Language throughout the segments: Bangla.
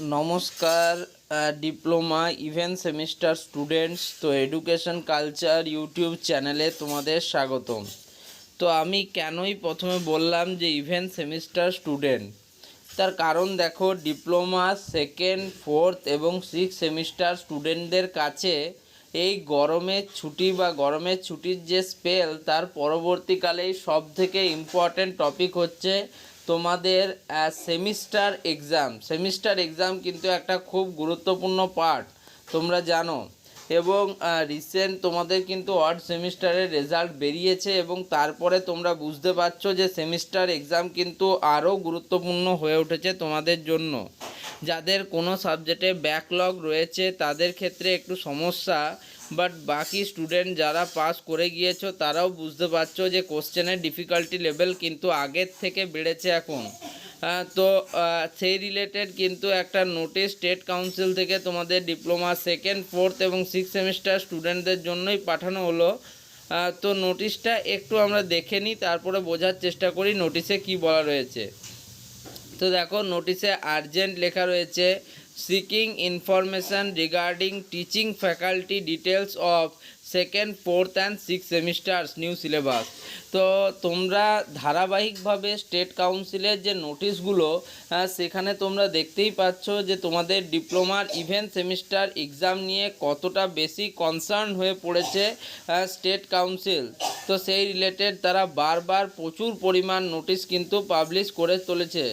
নমস্কার ডিপ্লোমা ইভেন্ট সেমিস্টার স্টুডেন্টস, তো এডুকেশন, কালচার, ইউটিউব চ্যানেলে তোমাদের স্বাগতম। তো আমি কেনই প্রথমে বললাম যে ইভেন্ট সেমিস্টার স্টুডেন্ট? তার কারণ দেখো, ডিপ্লোমা সেকেন্ড, ফোর্থ এবং সিক্স সেমিস্টার স্টুডেন্টদের কাছে এই গরমের ছুটি বা গরমের ছুটির যে স্পেল, তার পরবর্তীকালেই সব থেকে ইম্পর্ট্যান্ট টপিক হচ্ছে তোমাদের সেমিস্টার এক্সাম সেমিস্টার এক্সাম কিন্তু একটা খুব গুরুত্বপূর্ণ পার্ট তোমরা জানো। এবং রিসেন্ট তোমাদের কিন্তু ওয়ার্ড সেমিস্টারের রেজাল্ট বেরিয়েছে এবং তারপরে তোমরা বুঝতে পারছ যে সেমিস্টার এক্সাম কিন্তু আরও গুরুত্বপূর্ণ হয়ে উঠেছে তোমাদের জন্য। যাদের কোনো সাবজেক্টে ব্যাকলগ রয়েছে, তাদের ক্ষেত্রে একটু সমস্যা। বাট বাকি স্টুডেন্ট যারা পাস করে গিয়েছো, তারাও বুঝতে পারছ যে কোশ্চেনের ডিফিকাল্টি লেভেল কিন্তু আগের থেকে বেড়েছে এখন। তো সেই রিলেটেড কিন্তু একটা নোটিশ স্টেট কাউন্সিল থেকে তোমাদের ডিপ্লোমা সেকেন্ড ফোর্থ এবং সিক্স সেমিস্টার স্টুডেন্টদের জন্যই পাঠানো হলো। তো নোটিশটা একটু আমরা দেখে নিই, তারপরে বোঝার চেষ্টা করি নোটিশে কি বলা রয়েছে। তো দেখো নোটিশে আর্জেন্ট লেখা রয়েছে seeking information regarding teaching faculty details of second fourth and six semesters new syllabus তো তোমরা ধারাবাহিকভাবে স্টেট কাউন্সিলের যে নোটিশগুলো সেখানে তোমরা দেখতেই পাচ্ছ যে তোমাদের ডিপ্লোমার ইভেন্ট সেমিস্টার এক্সাম নিয়ে কতটা বেশি কনসার্ন হয়ে পড়েছে স্টেট কাউন্সিল তো সেই রিলেটেড তারা বারবার প্রচুর পরিমাণ নোটিশ কিন্তু পাবলিশ করে চলেছে।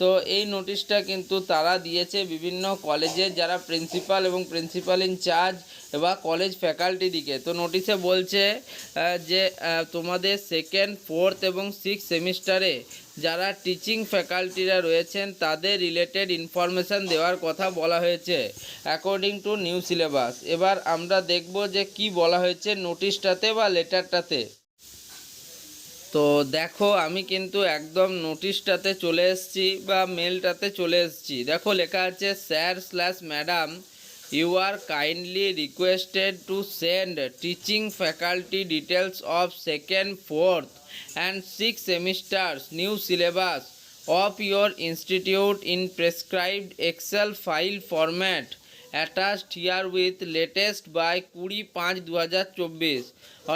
তো এই নোটিশটা কিন্তু তারা দিয়েছে বিভিন্ন কলেজের যারা প্রিন্সিপাল এবং প্রিন্সিপাল ইনচার্জ বা কলেজ ফ্যাকাল্টি দিকে। তো নোটিশে বলছে যে তোমাদের সেকেন্ড ফোর্থ এবং সিক্স সেমিস্টারে যারা টিচিং ফ্যাকাল্টিরা রয়েছেন, তাদের রিলেটেড ইনফরমেশান দেওয়ার কথা বলা হয়েছে অ্যাকর্ডিং টু নিউ সিলেবাস এবার আমরা দেখব যে কি বলা হয়েছে নোটিশটাতে বা লেটারটাতে তো দেখো, আমি কিন্তু একদম নোটিশটাতে চলে এসেছি বা মেলটাতে চলে এসেছি। দেখো, লেখা আছে sir slash madam you are kindly requested to send teaching faculty details of second fourth and six semesters new syllabus of your institute in prescribed excel file format attached here with latest by কুড়ি পাঁচ দু হাজার চব্বিশ।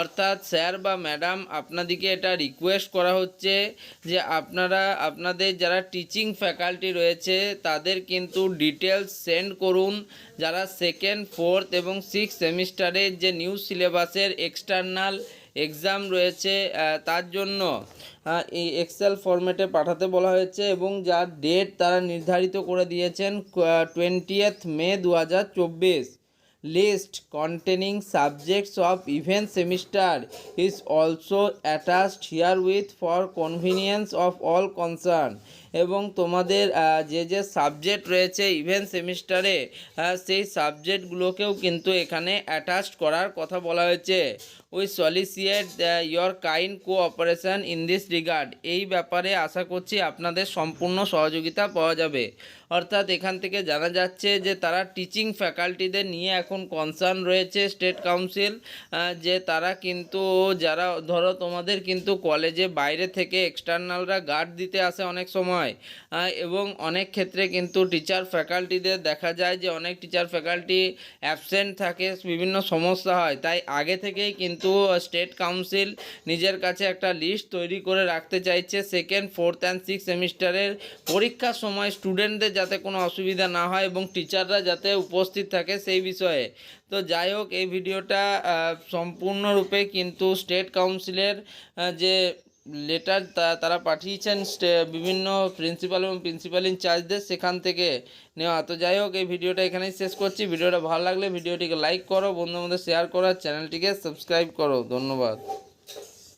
অর্থাৎ স্যার বা ম্যাডাম আপনাদেরকে এটা রিকোয়েস্ট করা হচ্ছে যে আপনারা, আপনাদের যারা টিচিং ফ্যাকাল্টি রয়েছে, তাদের কিন্তু ডিটেলস সেন্ড করুন। যারা সেকেন্ড ফোর্থ এবং সিক্স সেমিস্টারের যে নিউ সিলেবাসের এক্সটার্নাল এক্সাম রয়েছে তার জন্য এই এক্সেল ফরম্যাটে পাঠাতে বলা হয়েছে এবং যার ডেট তারা নির্ধারিত করে দিয়েছেন টোয়েন্টিয়েথ মে দু চব্বিশ list containing subjects of event semester is also attached herewith for convenience of all concerned এবং তোমাদের যে যে সাবজেক্ট রয়েছে ইভেন্ট সেমিস্টারে সেই সাবজেক্টগুলোকেও কিন্তু এখানে অ্যাটাচড করার কথা বলা হয়েছে। We solicit your kind cooperation in this regard এই ব্যাপারে আশা করছি আপনাদের সম্পূর্ণ সহযোগিতা পাওয়া যাবে। অর্থাৎ এখান থেকে জানা যাচ্ছে যে তারা টিচিং ফ্যাকাল্টিদের নিয়ে এখন কনসার্ন রয়েছে স্টেট কাউন্সিল যে তারা কিন্তু যারা, ধরো তোমাদের কিন্তু কলেজে বাইরে থেকে এক্সটার্নালরা গার্ড দিতে আসে অনেক সময়। আহ, এবং অনেক ক্ষেত্রে কিন্তু টিচার ফ্যাকাল্টিদের দেখা যায় যে অনেক টিচার ফ্যাকাল্টি অ্যাবসেন্ট থাকে বিভিন্ন সমস্যা হয়। তাই আগে থেকেই কিন্তু স্টেট কাউন্সিল নিজের কাছে একটা লিস্ট তৈরি করে রাখতে চাইছে। সেকেন্ড ফোর্থ অ্যান্ড সিক্স সেমিস্টারের পরীক্ষার সময় স্টুডেন্টদের যাতে কোনো অসুবিধা না হয় এবং টিচাররা যাতে উপস্থিত থাকে সেই বিষয়ে। তো যাই হোক এই ভিডিওটা সম্পূর্ণরূপে কিন্তু স্টেট কাউন্সিলের যে লেটার তারা পাঠিয়েছেন বিভিন্ন প্রিন্সিপাল এবং প্রিন্সিপাল ইনচার্জদের সেখান থেকে নেওয়া। তো যাই হোক, এই ভিডিওটা এখানেই শেষ করছি। ভিডিওটা ভালো লাগলে ভিডিওটিকে লাইক করো বন্ধুর মধ্যে শেয়ার করো চ্যানেলটিকে সাবস্ক্রাইব করো। ধন্যবাদ।